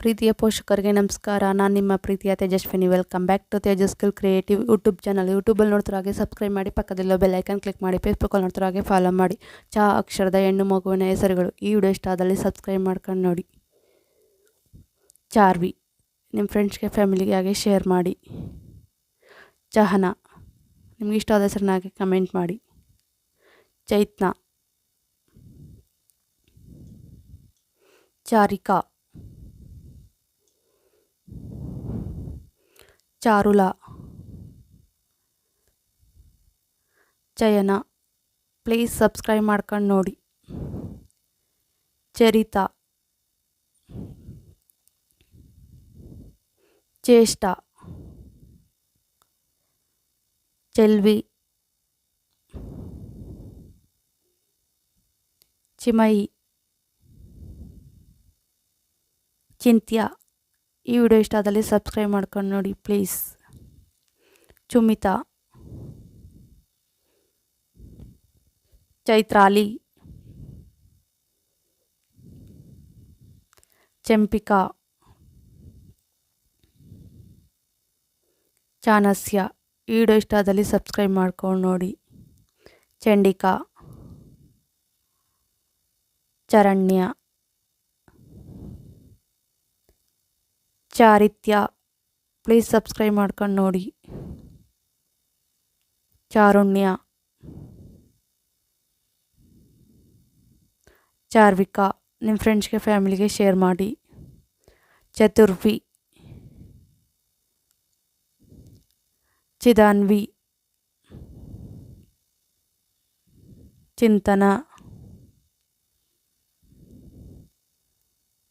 ಪ್ರೀತಿಯ ಪೋಷಕರಿಗೆ ನಮಸ್ಕಾರ. ನಾನು ನಿಮ್ಮ ಪ್ರೀತಿಯ Tejaswini. Welcome back to Tejaskill creative YouTube channel ಯೂಟ್ಯೂಬಲ್ಲಿ ನೋಡ್ತಿರೋ ಹಾಗೆ ಸಬ್ಸ್ಕ್ರೈಬ್ ಮಾಡಿ, ಪಕ್ಕದಲ್ಲೋ ಬೆಲ್ ಐಕನ್ ಕ್ಲಿಕ್ ಮಾಡಿ ಫೇಸ್ಬುಕ್ಕಲ್ಲಿ ನೋಡ್ತಿರೋ ಹಾಗೆ ಫಾಲೋ ಮಾಡಿ. ಚಾ, ಅಕ್ಷರದ ಹೆಣ್ಣು ಮಗುವಿನ ಹೆಸರುಗಳು ಈ ವಿಡಿಯೋ ಇಷ್ಟ ಆದಲ್ಲಿ ಸಬ್ಸ್ಕ್ರೈಬ್ ಮಾಡ್ಕೊಂಡು ನೋಡಿ. ಚಾರ್ವಿ ನಿಮ್ಮ ಫ್ರೆಂಡ್ಸ್ಗೆ ಫ್ಯಾಮಿಲಿಗೆ ಹಾಗೆ ಶೇರ್ ಮಾಡಿ. ಚಹನ, ನಿಮ್ಗೆ ಇಷ್ಟ ಆದ ಹೆಸರನ್ನ ಹಾಗೆ ಕಮೆಂಟ್ ಮಾಡಿ. ಚೈತ್ನ, ಚಾರಿಕಾ ಚಾರುಲ ಚಯನ ಪ್ಲೀಸ್ ಸಬ್ಸ್ಕ್ರೈಬ್ ಮಾಡ್ಕೊಂಡು ನೋಡಿ ಚರಿತಾ ಚೇಷ್ಟ ಚೆಲ್ವಿ ಚಿಮಯಿ ಚಿಂತ್ಯ ಈ ವಿಡಿಯೋ ಇಷ್ಟ ಆದಲ್ಲಿ ಸಬ್ಸ್ಕ್ರೈಬ್ ಮಾಡ್ಕೊಂಡು ನೋಡಿ ಪ್ಲೀಸ್ ಚುಮಿತಾ. ಚೈತ್ರಾಲಿ. ಚಂಪಿಕಾ. ಚಾನಸ್ಯ ಈ ವಿಡಿಯೋ ಇಷ್ಟ ಆದಲ್ಲಿ ಸಬ್ಸ್ಕ್ರೈಬ್ ಮಾಡ್ಕೊಂಡು ನೋಡಿ. ಚಂಡಿಕಾ. ಚರಣ್ಯ. ಚಾರಿತ್ಯ. ಪ್ಲೀಸ್ ಸಬ್ಸ್ಕ್ರೈಬ್ ಮಾಡ್ಕೊಂಡು ನೋಡಿ. ಚಾರುಣ್ಯ. ಚಾರ್ವಿಕಾ ನಿಮ್ಮ ಫ್ರೆಂಡ್ಸ್ಗೆ ಫ್ಯಾಮಿಲಿಗೆ ಶೇರ್ ಮಾಡಿ. ಚತುರ್ವಿ. ಚಿದಾನ್ವಿ. ಚಿಂತನ.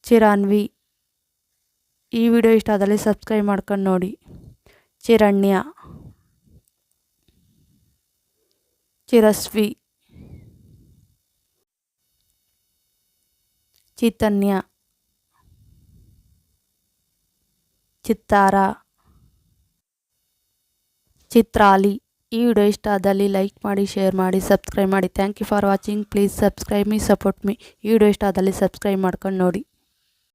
ಚಿರಾನ್ವಿ. ಈ ವಿಡಿಯೋ ಇಷ್ಟ ಆದಲ್ಲಿ ಸಬ್ಸ್ಕ್ರೈಬ್ ಮಾಡ್ಕೊಂಡು ನೋಡಿ. ಚಿರಣ್ಯ. ಚಿರಸ್ವಿ. ಚೈತನ್ಯ. ಚಿತ್ತಾರ. ಚಿತ್ರಾಲಿ. ಈ ವಿಡಿಯೋ ಇಷ್ಟ ಆದಲ್ಲಿ ಲೈಕ್ ಮಾಡಿ, ಶೇರ್ ಮಾಡಿ, ಸಬ್ಸ್ಕ್ರೈಬ್ ಮಾಡಿ. Thank you for watching please subscribe me support me ಈ ವಿಡಿಯೋ ಇಷ್ಟ ಆದಲ್ಲಿ ಸಬ್ಸ್ಕ್ರೈಬ್ ಮಾಡ್ಕೊಂಡು ನೋಡಿ.